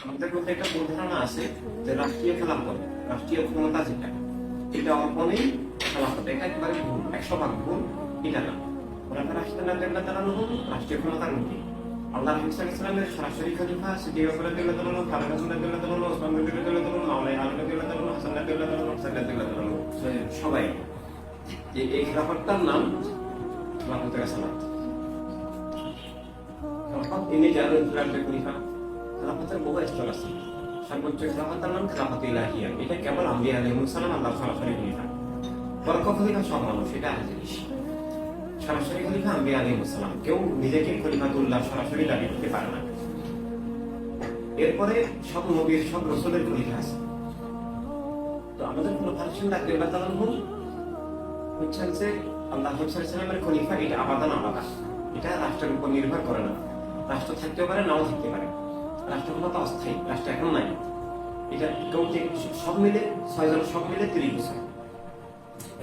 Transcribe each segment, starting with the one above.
আমাদের মধ্যে একটা ভুল ধারণা আছে যে রাষ্ট্রীয় খেলাফত রাষ্ট্রীয় ক্ষমতা যেটা, এটা অর্পণেই খেলাফত এটা একেবারে ভুল একশো ভাগ ভুল, এটা না। ওনাকে রাষ্ট্রীয় নাগরিক তারা নহন রাষ্ট্রীয় ক্ষমতার মুখে। আল্লাহ হাফিজ ইসলামের সরাসরি খলিফা সিদ্দি রসুল দিল্লাহ তালন খালেদ হাসান দিল্লাহ তালন ওসমান দিল্লাহ দিল্লাহ তালন মাওলাই আলম দিল্লাহ তালন হাসান দিল্লাহ তালন হোসেন দিল্লাহ তালন সবাই। এই এই খেলাফতটার নাম খেলাফতের সালাত খেলাফত ইনি জানেন খলিফা। বহু স্তর আছে। সর্বোচ্চ ইলাহিয়া এটা কেবল আল্লাহ সরাসরি খলিফা বরক খলিফা সব মানুষ এটা জিনিস। সরাসরি খলিফা কেউ নিজেকে সরাসরি দাবি করতে পারে না। এরপরে সব নবীর, সব রসুলের খলিফা আছে। তো আমাদের কোনো ফাংশন রাখতে এবার তারা হচ্ছেন যে আল্লাহ সাল্লামের খলিফা, এটা আবাদান আলাদা। এটা রাষ্ট্রের উপর নির্ভর করে না। রাষ্ট্র থাকতে পারে, নাও থাকতে পারে। রাষ্ট্র ক্ষমতা অস্থায়ী, রাষ্ট্র এখন নাই। এটা যে সব মিলে, ছয়জন সব মিলে তিরিশ বছর।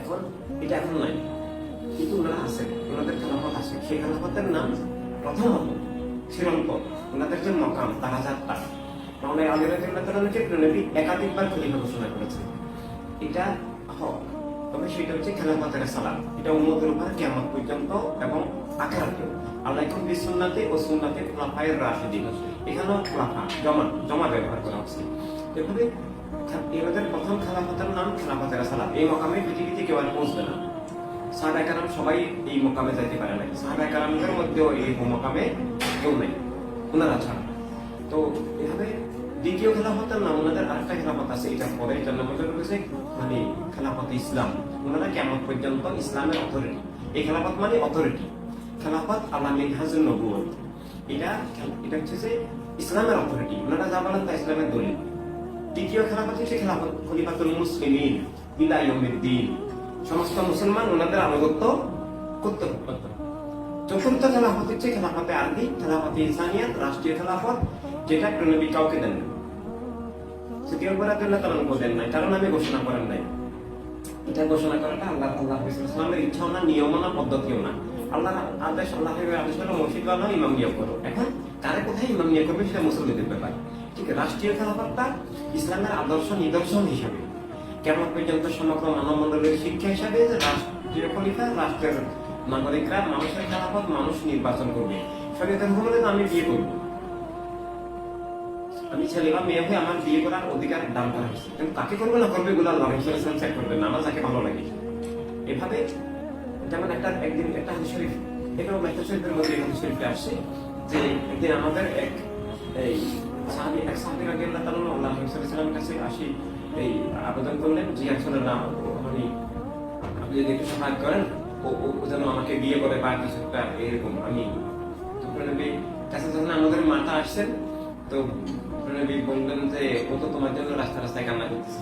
এখন এটা এখন নাই। কিন্তু ওনারা আছে, ওনাদের খেলাফত আছে। সেই খেলাফতের নাম প্রথমত চিরন্তন ওনাদের যে মকাম, তারা যাত্রা তাহলে আগের আগের নবী একাধিকবার খলিফা ঘোষণা করেছে। এটা হক। তবে সেটা হচ্ছে খেলাফতের সালাম। এটা উম্মতের উপর কিয়ামত পর্যন্ত এবং এখন ও এখানেও জমা ব্যবহার করা এভাবে নাম এই মকামে পৃথিবীতে কেউ আর পৌঁছবে না। সবাই এই মোকামে যাইতে পারে নাই। সাহাবা কারামদের মধ্যেও এই মোকামে কেউ নেই। ওনারা ছাড়া। তো এভাবে দ্বিতীয় খেলাফতের নাম, ওনাদের আরেকটা খেলাফত আছে। এটা পরে এটার রয়েছে মানে খেলাফত ইসলাম। ওনারা কেমন পর্যন্ত ইসলামের অথরিটি এই খেলাফত মানে অথরিটি খেলাফত আল্লাহ মিনহাজুল নবুয়ত এটা এটা হচ্ছে যে ইসলামের অথরিটি ওনারা যা বলেন তা ইসলামের দলিল। দ্বিতীয় খেলাফত হচ্ছে খেলাফত খলিফাতুল মুসলিমিন ইলা ইয়াউমিদ্দিন। সমস্ত মুসলমান ওনাদের আনুগত্য করতে চতুর্থ খেলাফত হচ্ছে খেলাফতে আরবি, খেলাফতে ইনসানিয়াত, রাষ্ট্রীয় খেলাফত, যেটা প্রণবী কাউকে দেন না। সিটির উপর আল্লাহ তাআলা দেন নাই, কারণ আমি ঘোষণা করেন নাই। এটা ঘোষণা করাটা আল্লাহ আল্লাহ ইসলামের ইচ্ছাও না, নিয়মও না, পদ্ধতিও না। আল্লাহ আদেশ আল্লাহ আদেশ হলো মসজিদ বানাও, ইমাম নিয়োগ করো। এখন কারে কোথায় ইমাম নিয়োগ করবে সেটা মুসলিমদের ব্যাপার। ঠিক রাষ্ট্রীয় খেলাফতটা ইসলামের আদর্শ নিদর্শন হিসাবে। কেমন পর্যন্ত সমগ্র মানবমণ্ডলের শিক্ষা হিসাবে রাষ্ট্রীয় খলিফা, রাষ্ট্রের নাগরিকরা মানুষের খেলাফত, মানুষ নির্বাচন করবে। শরীয়তের হুকুমে আমি বিয়ে করব। আমি ছেলে বা মেয়ে হয়ে আমার বিয়ে করার অধিকার দান করা হয়েছে। কিন্তু কাকে করবে না করবে এগুলো আল্লাহ সেট করবে না আমার যাকে ভালো লাগে। এভাবে যেমন একটা একদিন একটা হাদিস শরীফ এটাও মেহতা শরীফের মধ্যে হাদিস শরীফে আসছে যে একদিন আমাদের এক, এই সাহাবি, এক সাহাবি আগে আল্লাহ তাআলা আল্লাহ সাল্লাল্লাহু কাছে আসি, এই আবেদন করলেন যে আসলে না মানে আপনি যদি একটু সাহায্য করেন, ও যেন আমাকে বিয়ে করে বা কিছু একটা এরকম আমি তো নবী কাছে যখন আমাদের মাতা আসছেন তো নবী বললেন যে ও তো তোমার জন্য রাস্তা রাস্তায় কান্না করতেছে।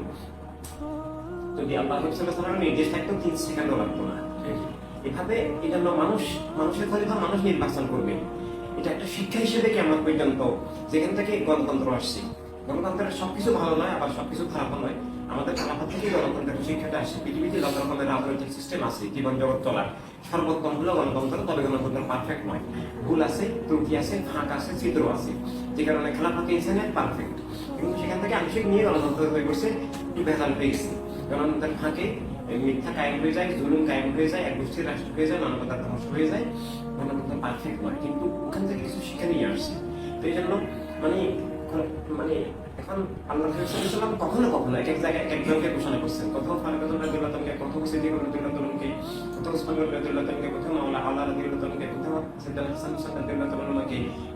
যদি আল্লাহ সাল্লাল্লাহু নির্দেশ থাকতো তিন সেকেন্ডও লাগতো না। এভাবে জন্য মানুষ মানুষের খলিফা মানুষ নির্বাচন করবে। এটা একটা শিক্ষা হিসেবে কেমন পর্যন্ত যেখান থেকে গণতন্ত্র আসছে। গণতন্ত্রের সবকিছু ভালো নয় আবার সবকিছু খারাপ নয়। আমাদের খেলাফত থেকে গণতন্ত্রের শিক্ষাটা আসছে পৃথিবীতে যত রকমের রাজনৈতিক সিস্টেম আছে জীবন জগৎ চলার সর্বোত্তম হলো গণতন্ত্র তবে গণতন্ত্র পারফেক্ট নয়। ভুল আছে ত্রুটি আছে ফাঁক আছে চিত্র আছে। যে কারণে খেলাফত ইনসানের পারফেক্ট কিন্তু সেখান থেকে আংশিক নিয়ে গণতন্ত্র হয়ে গেছে একটু ভেজাল পেয়ে গেছে। গণতন্ত্রের ফাঁকে মিথ্যা কায়েম হয়ে যায়, জুলুম কায়েম হয়ে যায় এক গোষ্ঠীর রাষ্ট্র হয়ে যায়, মানবতার ধ্বংস হয়ে যায়, গণতন্ত্র পারফেক্ট নয়, কিন্তু ওখান থেকে কিছু শিক্ষা নিয়ে আসছে। তো এই জন্য মানে মানে এখন আল্লাহ কখনো কখনো এক এক জায়গায় এক একজনকে ঘোষণা করছেন। কোথাও ফারুকুল্লাহ রাদিয়াল্লাহুকে কোথাও সিদ্দিক কোথাও উসমান কোথাও মাওলা আল্লাহ রাদিয়াল্লাহুকে কোথাও সিদ্দিক হাসান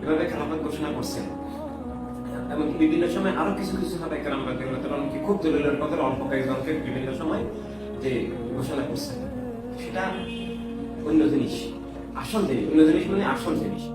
এভাবে খেলাফত ঘোষণা করছেন। এবং বিভিন্ন সময় আরও কিছু কিছু একরাম রাদিয়াল্লাহুকে খুব দলিলের কথা অল্প কয়েকজনকে বিভিন্ন সময় যে ঘোষণা করছে। সেটা অন্য জিনিস। আসল জিনিস অন্য জিনিস মানে আসল জিনিস।